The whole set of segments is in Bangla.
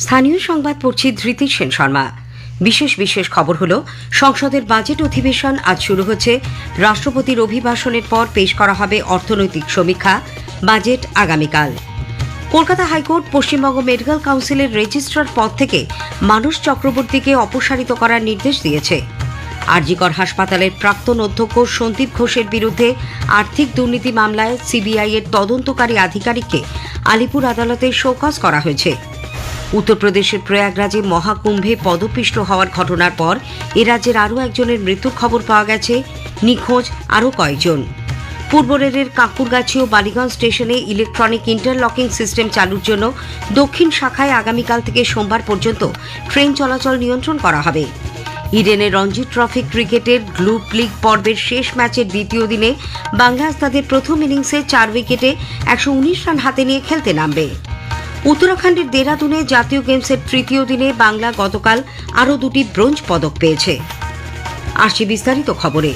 স্থানীয় সংবাদ পড়ছি ধৃতি সেন শর্মা। বিশেষ বিশেষ খবর হলো, সংসদের বাজেট অধিবেশন আজ শুরু হচ্ছে। রাষ্ট্রপতির অভিভাষণের পর পেশ করা হবে অর্থনৈতিক সমীক্ষা, বাজেট আগামীকাল। Kolkata high court Paschimbanga medical কাউন্সিলের রেজিস্ট্রার পদ থেকে মানুষ চক্রবর্তীকে অপসারিত করার নির্দেশ দিয়েছে। আরজিকর হাসপাতালের প্রাক্তন অধ্যক্ষ সন্দীপ ঘোষের বিরুদ্ধে আর্থিক দুর্নীতি মামলায় সিবিআই এর তদন্তকারী আধিকারিককে আলিপুর আদালতে শোকজ করা হয়েছে। উত্তরপ্রদেশের প্রয়াগরাজে মহাকুম্ভে পদপিষ্ট হওয়ার ঘটনার পর এ রাজ্যের আরও একজনের মৃত্যুর খবর পাওয়া গেছে। নিখোঁজ আরও কয়েকজন পূর্ব রেলের কাকুরগাছি ও বালিগঞ্জ স্টেশনে ইলেকট্রনিক ইন্টারলকিং সিস্টেম চালুর জন্য দক্ষিণ শাখায় আগামীকাল থেকে সোমবার পর্যন্ত ট্রেন চলাচল নিয়ন্ত্রণ করা হবে। ইডেনের রঞ্জি ট্রফি ক্রিকেটের গ্লুপ লিগ পর্বের শেষ ম্যাচের দ্বিতীয় দিনে বাংলাদেশ তাদের প্রথম ইনিংসে চার উইকেটে একশো উনিশ রান হাতে নিয়ে খেলতে নামবে। উত্তরাখণ্ডের দেরাদুনে জাতীয় গেমসের তৃতীয় দিনে বাংলা গতকাল আরও দুটি ব্রোঞ্জ পদক পেয়েছে। আসছি বিস্তারিত খবরে।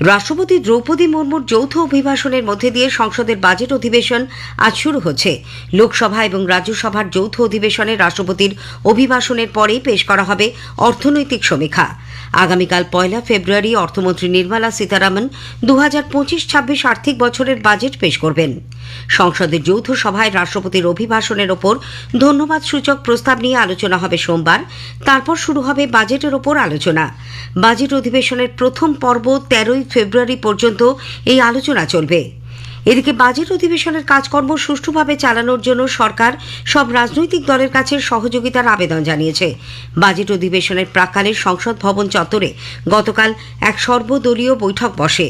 রাষ্ট্রপতি দ্রৌপদী মুর্মুর যৌথ অভিভাষণের মধ্যে দিয়ে সংসদের বাজেট অধিবেশন আজ শুরু হচ্ছে। লোকসভা এবং রাজ্যসভার যৌথ অধিবেশনে রাষ্ট্রপতির অভিভাষণের পরেই পেশ করা হবে অর্থনৈতিক সমীক্ষা। আগামীকাল পয়লা ফেব্রুয়ারি অর্থমন্ত্রী নির্মলা সীতারামন দু হাজার পঁচিশ ছাব্বিশ আর্থিক বছরের বাজেট পেশ করবেন। সংসদের যৌথ সভায় রাষ্ট্রপতির অভিভাষণের ওপর ধন্যবাদ সূচক প্রস্তাব নিয়ে আলোচনা হবে সোমবার। তারপর শুরু হবে বাজেটের ওপর আলোচনা। বাজেট অধিবেশনের প্রথম পর্ব তেরোই ফেব্রুয়ারি পর্যন্ত এই আলোচনা চলবে। এদিকে বাজেট অধিবেশনের কাজকর্ম সুষ্ঠুভাবে চালানোর জন্য সরকার সব রাজনৈতিক দলের কাছে সহযোগিতার আবেদন জানিয়েছে। বাজেট অধিবেশনের প্রাক্কালে সংসদ ভবন চত্বরে গতকাল এক সর্বদলীয় বৈঠক বসে।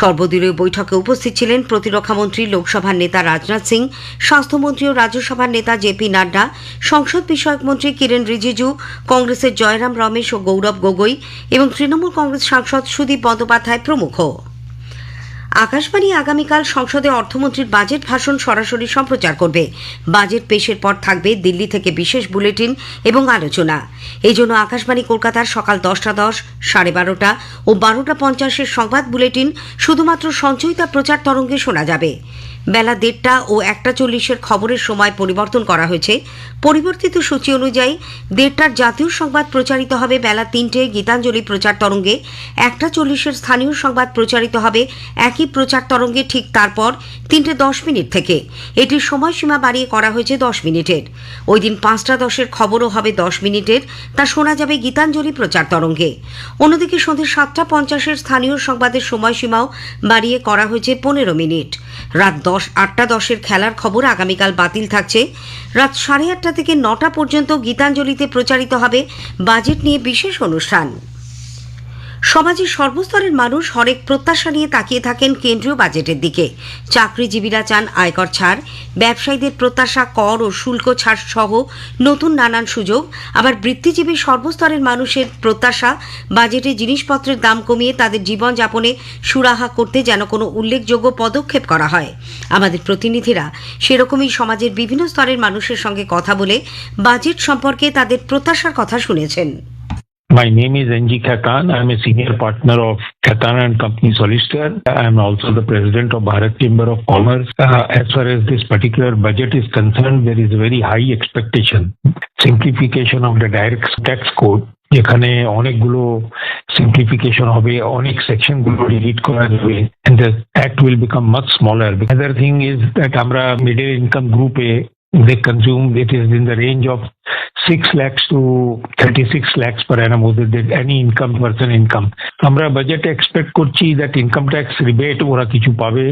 সর্বদলীয় বৈঠকে উপস্থিত ছিলেন প্রতিরক্ষামন্ত্রী লোকসভার নেতা রাজনাথ সিং, স্বাস্থ্যমন্ত্রী ও রাজ্যসভার নেতা জেপি নাড্ডা, সংসদ বিষয়ক মন্ত্রী কিরেন রিজিজু, কংগ্রেসের জয়রাম রমেশ ও গৌরব গগৈ এবং তৃণমূল কংগ্রেস সাংসদ সুদীপ বন্দ্যোপাধ্যায় প্রমুখ। আকাশবাণী আগামীকাল সংসদে অর্থমন্ত্রীর বাজেট ভাষণ সরাসরি সম্প্রচার করবে। বাজেট পেশের পর থাকবে দিল্লি থেকে বিশেষ বুলেটিন এবং আলোচনা। এই জন্য আকাশবাণী কলকাতার সকাল দশটা দশ, সাড়ে বারোটা ও বারোটা পঞ্চাশের সংবাদ বুলেটিন শুধুমাত্র সঞ্চয়িতা প্রচার তরঙ্গে শোনা যাবে। বেলা দেড়টা ও একটা চল্লিশের খবরের সময় পরিবর্তন করা হয়েছে। পরিবর্তিত সূচি অনুযায়ী দেড়টার জাতীয় সংবাদ প্রচারিত হবে বেলা তিনটে, গীতাঞ্জলি প্রচার তরঙ্গে। একটা চল্লিশের স্থানীয় সংবাদ প্রচারিত হবে একই প্রচার তরঙ্গে ঠিক তারপর তিনটে দশ মিনিট থেকে। এটির সময়সীমা বাড়িয়ে করা হয়েছে দশ মিনিটের। ওই দিন পাঁচটা দশের খবরও হবে দশ মিনিটের, তা শোনা যাবে গীতাঞ্জলি প্রচার তরঙ্গে। অন্যদিকে সন্ধ্যে সাতটা পঞ্চাশের স্থানীয় সংবাদের সময়সীমাও বাড়িয়ে করা হয়েছে পনেরো মিনিট। রাত দশ আটটা দশের খেলার খবর আগামীকাল বাতিল থাকছে। রাত সাড়ে আটটা থেকে নটা পর্যন্ত গীতাঞ্জলিতে প্রচারিত হবে বাজেট নিয়ে বিশেষ অনুষ্ঠান। সমাজের সর্বস্তরের মানুষ হরেক প্রত্যাশা নিয়ে তাকিয়ে থাকেন কেন্দ্রীয় বাজেটের দিকে। চাকরিজীবীরা চান আয়কর ছাড়, ব্যবসায়ীদের প্রত্যাশা কর ও শুল্ক ছাড় সহ নতুন নানান সুযোগ। আবার বৃত্তিজীবী সর্বস্তরের মানুষের প্রত্যাশা, বাজেটে জিনিসপত্রের দাম কমিয়ে তাদের জীবনযাপনে সুরাহা করতে যেন কোনো উল্লেখযোগ্য পদক্ষেপ করা হয়। আমাদের প্রতিনিধিরা সেরকমই সমাজের বিভিন্ন স্তরের মানুষের সঙ্গে কথা বলে বাজেট সম্পর্কে তাদের প্রত্যাশার কথা শুনেছেন। My name is NG Khaitan. I'm a senior partner of Khaitan and Company Solicitor. I'm also the president of Bharat Chamber of Commerce. Uh, as far as this particular budget is concerned, there is a very high expectation. Simplification of the direct tax code. যেখানে অনেকগুলো সিম্পলিফিকেশন হবে অনেক সেকশন গুলো ডিলিট করা যাবে and the act will become much smaller. Another thing is that আমরা middle income গ্রুপে they consume, it is in the range of 6 lakhs to 36 lakhs per annum they any income person income. আমরা বাজেটে এক্সপেক্ট করছি দ্যাট ইনকাম ট্যাক্স রিবেট ওরা কিছু পাবে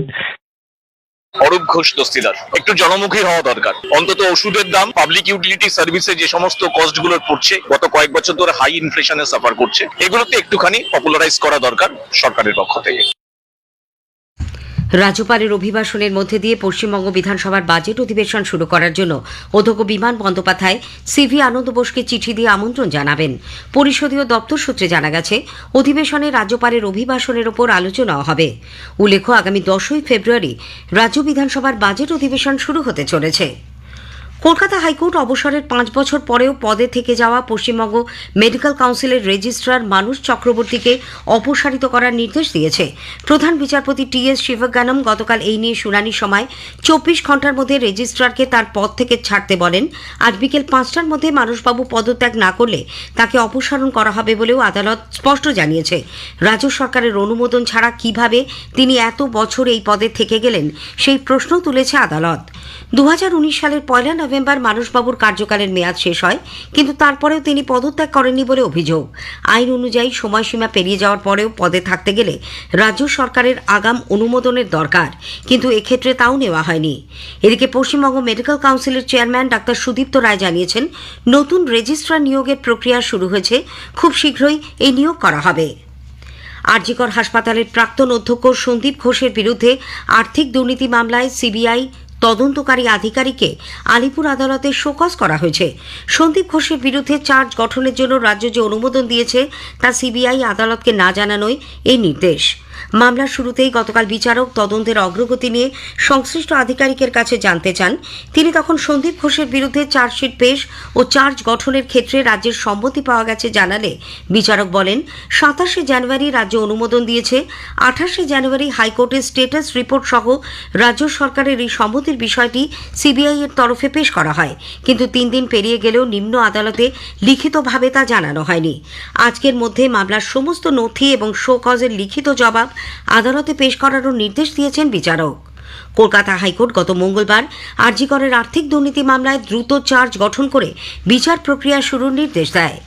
অরূপ ঘোষ, দস্তিদার। একটু জনমুখী হওয়া দরকার। অন্তত ওষুধের দাম পাবলিক ইউটিলিটি সার্ভিসে যে সমস্ত কস্টগুলো পড়ছে, গত কয়েক বছর ধরে হাই ইনফ্লেশনে সাফার করছে, এগুলোতে একটুখানি পপুলারাইজ করা দরকার সরকারের পক্ষ থেকে। রাজ্যপালের অভিভাষণের মধ্যে দিয়ে পশ্চিমবঙ্গ বিধানসভার বাজেট অধিবেশন শুরু করার জন্য অধ্যক্ষ বিমান বন্দ্যোপাধ্যায় সিভি আনন্দ বোসকে চিঠি দিয়ে আমন্ত্রণ জানাবেন। পরিষদীয় দপ্তর সূত্রে জানা গেছে, অধিবেশনে রাজ্যপালের অভিভাষণের ওপর আলোচনা হবে। উল্লেখ্য, আগামী দশই ফেব্রুয়ারি রাজ্য বিধানসভার বাজেট অধিবেশন শুরু হতে চলেছে। কলকাতা হাইকোর্ট অবসরের পাঁচ বছর পরেও পদে থেকে যাওয়া পশ্চিমবঙ্গ মেডিকেল কাউন্সিলের রেজিস্ট্রার মানুষ চক্রবর্তীকে অপসারিত করার নির্দেশ দিয়েছে। প্রধান বিচারপতি টি এস শিবজ্ঞানম গতকাল এই নিয়ে শুনানির সময় চব্বিশ ঘণ্টার মধ্যে রেজিস্ট্রারকে তার পদ থেকে ছাড়তে বলেন। আজ বিকেল পাঁচটার মধ্যে মানুষবাবু পদত্যাগ না করলে তাকে অপসারণ করা হবে বলেও আদালত স্পষ্ট জানিয়েছে। রাজ্য সরকারের অনুমোদন ছাড়া কীভাবে তিনি এত বছর এই পদে থেকে গেলেন সেই প্রশ্ন তুলেছে আদালত। দু হাজার উনিশ সালের পয়লা নভেম্বর মানুষবাবুর কার্যকালের মেয়াদ শেষ হয়, কিন্তু তারপরেও তিনি পদত্যাগ করেননি বলে অভিযোগ। আইন অনুযায়ী সময়সীমা পেরিয়ে যাওয়ার পরেও পদে থাকতে গেলে রাজ্য সরকারের আগাম অনুমোদনের দরকার, কিন্তু এক্ষেত্রে তাও নেওয়া হয়নি। এদিকে পশ্চিমবঙ্গ মেডিকেল কাউন্সিলের চেয়ারম্যান ডাক্তার সুদীপ্ত রায় জানিয়েছেন, নতুন রেজিস্ট্রার নিয়োগের প্রক্রিয়া শুরু হয়েছে, খুব শীঘ্রই এই নিয়োগ করা হবে। আরজিকর হাসপাতালের প্রাক্তন অধ্যক্ষ সন্দীপ ঘোষের বিরুদ্ধে আর্থিক দুর্নীতি মামলায় সিবিআই তদন্তকারী আধিকারিককে আলিপুর আদালতে শোকজ করা হয়েছে। সন্দীপ ঘোষের বিরুদ্ধে চার্জ গঠনের জন্য রাজ্য যে অনুমোদন দিয়েছে, তা সিবিআই আদালতকে না জানানোই এই নির্দেশ। মামলার শুরুতেই গতকাল বিচারক তদন্তের অগ্রগতি নিয়ে সংশ্লিষ্ট আধিকারিকের কাছে জানতে চান। তিনি তখন সন্দীপ ঘোষের বিরুদ্ধে চার্জশিট পেশ ও চার্জ গঠনের ক্ষেত্রে রাজ্যের সম্মতি পাওয়া গেছে জানালে বিচারক বলেন, সাতাশে জানুয়ারি রাজ্য অনুমোদন দিয়েছে, আঠাশে জানুয়ারি হাইকোর্টের স্টেটাস রিপোর্ট সহ রাজ্য সরকারের এই সম্মতির বিষয়টি সিবিআই এর তরফে পেশ করা হয়। কিন্তু তিন দিন পেরিয়ে গেলেও নিম্ন আদালতে লিখিতভাবে তা জানানো হয়নি। আজকের মধ্যে মামলার সমস্ত নথি এবং শো কজের লিখিত জবাব আদালতে পেশ করারও নির্দেশ দিয়েছেন বিচারক। কলকাতা হাইকোর্ট গত মঙ্গলবার আরজিকরের আর্থিক দুর্নীতি মামলায় দ্রুত চার্জ গঠন করে বিচার প্রক্রিয়া শুরুর নির্দেশ দেয়।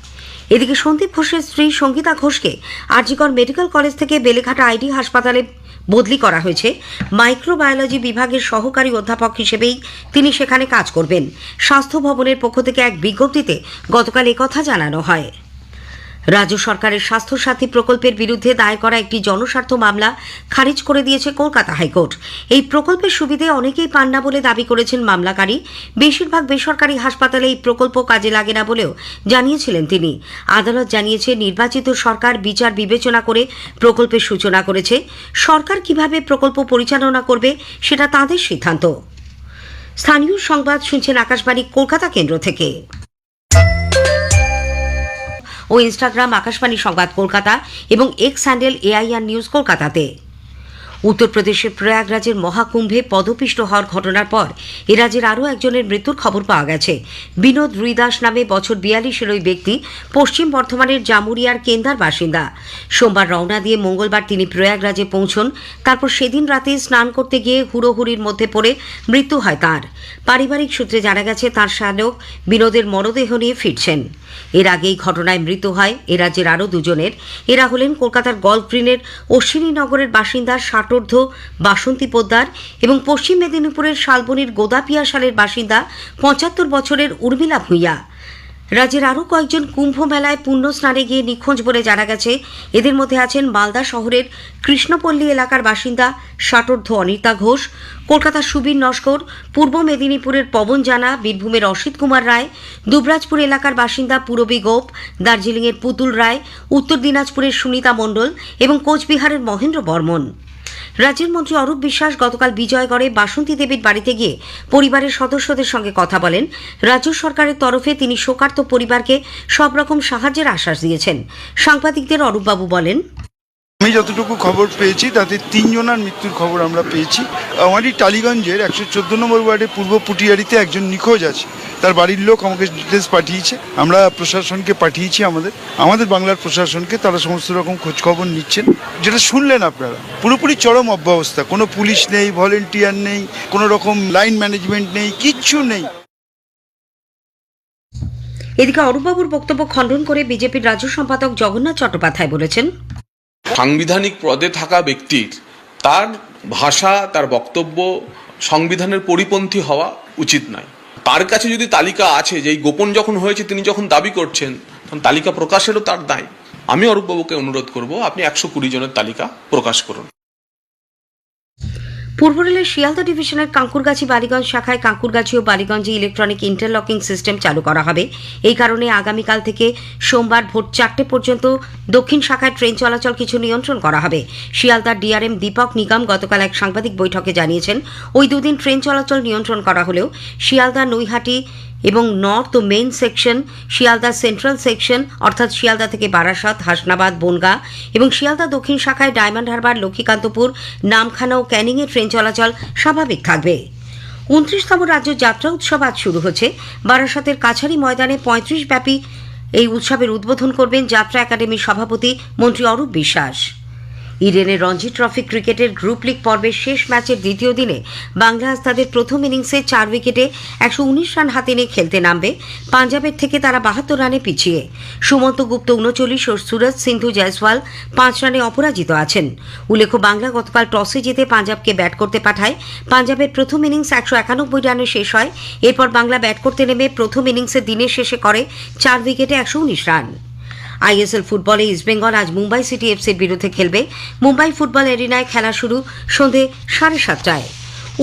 এদিকে সন্দীপ ঘোষের স্ত্রী সঙ্গীতা ঘোষকে আরজিকর মেডিকেল কলেজ থেকে বেলেঘাটা আইডি হাসপাতালে বদলি করা হয়েছে। মাইক্রোবায়োলজি বিভাগের সহকারী অধ্যাপক হিসেবেই তিনি সেখানে কাজ করবেন। স্বাস্থ্য ভবনের পক্ষ থেকে এক বিজ্ঞপ্তিতে গতকাল একথা জানানো হয়। রাজ্য সরকারের স্বাস্থ্যসাথী প্রকল্পের বিরুদ্ধে দায়ের করা একটি জনস্বার্থ মামলা খারিজ করে দিয়েছে কলকাতা হাইকোর্ট। এই প্রকল্পের সুবিধে অনেকেই পান না বলে দাবি করেছেন মামলাকারী। বেশিরভাগ বেসরকারি হাসপাতালে এই প্রকল্প কাজে লাগে না বলেও জানিয়েছিলেন তিনি। আদালত জানিয়েছে, নির্বাচিত সরকার বিচার বিবেচনা করে প্রকল্পের সূচনা করেছে। সরকার কীভাবে প্রকল্প পরিচালনা করবে সেটা তাদের সিদ্ধান্ত। স্থানীয় সংবাদ শুনছেন আকাশবাণী, কলকাতা কেন্দ্র থেকে। ও ইনস্টাগ্রাম, আকাশবাণী সংবাদ কলকাতা এবং এক্স হ্যান্ডেল এআইআর নিউজ কলকাতাতে। উত্তরপ্রদেশের প্রয়াগরাজের মহাকুম্ভে পদপিষ্ট হওয়ার ঘটনার পর এ রাজ্যের আরও একজনের মৃত্যুর খবর পাওয়া গেছে। বিনোদ রুইদাস নামে বছর বিয়াল্লিশের ওই ব্যক্তি পশ্চিম বর্ধমানের জামুরিয়ার কেন্দার বাসিন্দা। সোমবার রওনা দিয়ে মঙ্গলবার তিনি প্রয়াগরাজে পৌঁছন, তারপর সেদিন রাতে স্নান করতে গিয়ে হুড়োহুড়ির মধ্যে পড়ে মৃত্যু হয় তার। পারিবারিক সূত্রে জানা গেছে, তার শালক বিনোদের মরদেহ নিয়ে ফিরছেন। এর আগেই ঘটনায় মৃত হয়। এ রাজ্যের আরও দুজনের। এরা হলেন কলকাতার গল্ফ গ্রিনের অশ্বিনীনগরের বাসিন্দা ষাটোর্ধ বাসন্তী পোদ্দার এবং পশ্চিম মেদিনীপুরের শালবনির গোদাপিয়া সালের বাসিন্দা পঁচাত্তর বছরের উর্মিলা ভূঁইয়া। রাজ্যের আরও কয়েকজন কুম্ভ মেলায় পুণ্য স্নানে গিয়ে নিখোঁজ বলে জানা গেছে। এদের মধ্যে আছেন মালদা শহরের কৃষ্ণপল্লী এলাকার বাসিন্দা ষাটোর্ধ অনিতা ঘোষ কলকাতার সুবীর নস্কর, পূর্ব মেদিনীপুরের পবন জানা, বীরভূমের অসিত কুমার রায়, দুবরাজপুর এলাকার বাসিন্দা পুরবী গোপ, দার্জিলিংয়ের পুতুল রায়, উত্তর দিনাজপুরের সুনিতা মণ্ডল এবং কোচবিহারের মহেন্দ্র বর্মন। রাজ্যের মন্ত্রী অরূপ বিশ্বাস গতকাল বিজয়গড়ে বাসন্তী দেবীর বাড়িতে গিয়ে পরিবারের সদস্যদের সঙ্গে কথা বলেন। রাজ্য সরকারের তরফে তিনি শোকার্ত পরিবারকে সব রকম সাহায্যের আশ্বাস দিয়েছেন। সাংবাদিকদের অরূপবাবু বলেন আমি যতটুকু খবর পেয়েছি, তাতে তিনজনার মৃত্যুর খবর আমরা পেয়েছি। আমারই টালিগঞ্জের একশো চোদ্দ নম্বর ওয়ার্ডে পূর্ব পুটিয়ারিতে একজন নিখোঁজ আছে। তার বাড়ির লোক আমাকে ডিটেলস পাঠিয়েছে। আমরা প্রশাসনকে পাঠিয়েছি আমাদের। আমাদের বাংলার প্রশাসনকে তারা সমস্ত রকম খোঁজ খবর নিচ্ছেন। যেটা শুনলেন আপনারা। পুরোপুরি চরম অব্যবস্থা। কোনো পুলিশ নেই, ভলেন্টিয়ার নেই, কোনো রকম লাইন ম্যানেজমেন্ট নেই, কিচ্ছু নেই। এদিকে অরূপবাবুর বক্তব্য খণ্ডন করে বিজেপির রাজ্য সম্পাদক জগন্নাথ চট্টোপাধ্যায় বলেছেন সাংবিধানিক পদে থাকা ব্যক্তির তার ভাষা, তার বক্তব্য, সংবিধানের পরিপন্থী হওয়া উচিত নয়। তার কাছে যদি তালিকা আছে যে গোপন যখন হয়েছে, তিনি যখন দাবি করছেন, তখন তালিকা প্রকাশেরও তার দায়। আমি অরূপবাবুকে অনুরোধ করব, আপনি একশো কুড়ি জনের তালিকা প্রকাশ করুন। পূর্ব রেলের শিয়ালদা ডিভিশনের কাঁকুরগাছি বালিগঞ্জ শাখায় কাঁকুরগাছি ও বালিগঞ্জে ইলেকট্রনিক ইন্টারলকিং সিস্টেম চালু করা হবে। এই কারণে আগামীকাল থেকে সোমবার ভোর চারটে পর্যন্ত দক্ষিণ শাখায় ট্রেন চলাচল কিছু নিয়ন্ত্রণ করা হবে। শিয়ালদার ডিআরএম দীপক নিগম গতকাল এক সাংবাদিক বৈঠকে জানিয়েছেন, ওই দুদিন ট্রেন চলাচল নিয়ন্ত্রণ করা হলেও শিয়ালদা নৈহাটি এবং নর্থ ও main section Sealdah central section অর্থাৎ শিয়ালদা থেকে বারাসাত, হাসনাবাদ, বনগা এবং শিয়ালদা দক্ষিণ শাখায় ডায়মন্ড হারবার লক্ষ্মীকান্তপুর, নামখানা ও ক্যানিংয়ে ট্রেন চলাচল স্বাভাবিক থাকবে। উনত্রিশতম রাজ্য যাত্রা উৎসব আজ শুরু হচ্ছে। বারাসাতের কাছারি ময়দানে পঁয়ত্রিশ ব্যাপী এই উৎসবের উদ্বোধন করবেন যাত্রা একাডেমির সভাপতি মন্ত্রী অরূপ বিশ্বাস। ইডেনের রঞ্জি ট্রফি ক্রিকেটের গ্রুপ লিগ পর্বের শেষ ম্যাচের দ্বিতীয় দিনে বাংলা তাদের প্রথম ইনিংসে চার উইকেটে একশো উনিশ রান হাতে নিয়ে খেলতে নামবে। পাঞ্জাবের থেকে তারা বাহাত্তর রানে পিছিয়ে। সুমন্ত গুপ্ত উনচল্লিশ ও সুরজ সিন্ধু জয়সওয়াল পাঁচ রানে অপরাজিত আছেন। উল্লেখ্য, বাংলা গতকাল টসে জিতে পাঞ্জাবকে ব্যাট করতে পাঠায়। পাঞ্জাবের প্রথম ইনিংস একশো একানব্বই রানে শেষ হয়। এরপর বাংলা ব্যাট করতে নেমে প্রথম ইনিংসে দিনের শেষে করে চার উইকেটে একশো উনিশ রান। আইএসএল ফুটবলে ইস্টবেঙ্গল আজ মুম্বাই সিটি এফসির বিরুদ্ধে খেলবে। মুম্বাই ফুটবল এরিনায় খেলা শুরু সন্ধে সাড়ে সাতটায়।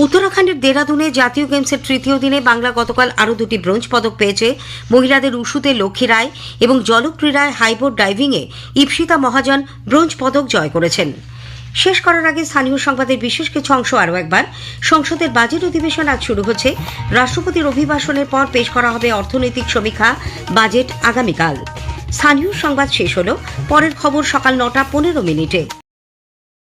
উত্তরাখণ্ডের দেরাদুনে জাতীয় গেমসের তৃতীয় দিনে বাংলা গতকাল আরও দুটি ব্রোঞ্জ পদক পেয়েছে। মহিলাদের উশুতে লক্ষ্মী রায় এবং জলক্রীড়ায় হাইবোর্ড ডাইভিংয়ে ইপসিতা মহাজন ব্রোঞ্জ পদক জয় করেছেন। শেষ করার আগে স্থানীয় সংবাদের বিশেষ কিছু অংশ আরও একবার। সংসদের বাজেট অধিবেশন আজ শুরু হচ্ছে। রাষ্ট্রপতির অভিভাষণের পর পেশ করা হবে অর্থনৈতিক সমীক্ষা, বাজেট আগামীকাল। স্থানীয় সংবাদ শেষ হল। পরের খবর সকাল নটা পনেরো মিনিটে।